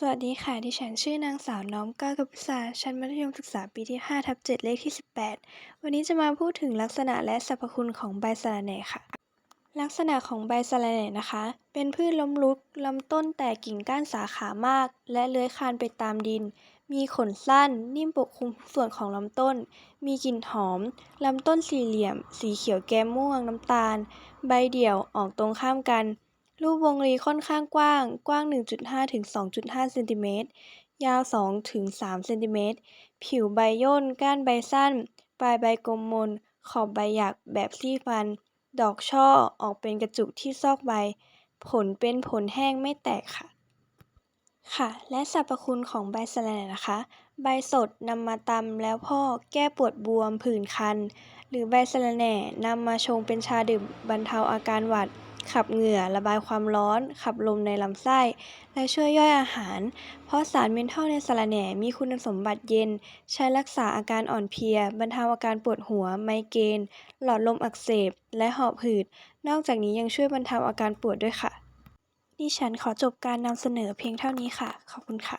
สวัสดีค่ะ ดิฉันชื่อนางสาวน้อมก้ากพิษาชั้นมัธยมศึกษาปีที่5ทับ7เลขที่ 18 วันนี้จะมาพูดถึงลักษณะและสรรพคุณของใบสะระแหน่ค่ะ ลักษณะของใบสะระแหน่นะคะ เป็นพืชล้มลุก ลำต้นแตกกิ่งก้านสาขามาก และเลื้อยคลานไปตามดิน มีขนสั้น นิ่มปกคลุมส่วนของลำต้น มีกลิ่นหอม ลำต้นสี่เหลี่ยม สีเขียวแก้มม่วงน้ำตาล ใบเดี่ยวออกตรงข้ามกัน รูปวงรีค่อนข้างกว้าง กว้าง 1.5 ถึง 2.5 เซนติเมตร ยาว 2 ถึง 3 เซนติเมตร ผิวใบย่น ก้านใบสั้น ปลายใบกลมมน ขอบใบหยัก แบบซี่ฟัน ดอกช่อ ออกเป็นกระจุกที่ซอกใบ ผลเป็นผลแห้งไม่แตกค่ะ ค่ะ และสรรพคุณของใบสะระแหน่นะคะ ใบสดนำมาตำแล้วพอกแก้ปวดบวมผื่นคัน หรือใบสะระแหน่นำมาชงเป็นชาดื่มบรรเทาอาการหวัด ขับเหงื่อ ระบายความร้อน ขับลมในลำไส้ และช่วยย่อยอาหาร เพราะสารเมนทอลในสะระแหน่มีคุณสมบัติเย็น ใช้รักษาอาการอ่อนเพลีย บรรเทาอาการปวดหัว ไมเกรน หลอดลมอักเสบ และหอบหืด นอกจากนี้ยังช่วยบรรเทาอาการปวดด้วยค่ะ ดิฉันขอจบการนำเสนอเพียงเท่านี้ค่ะ ขอบคุณค่ะ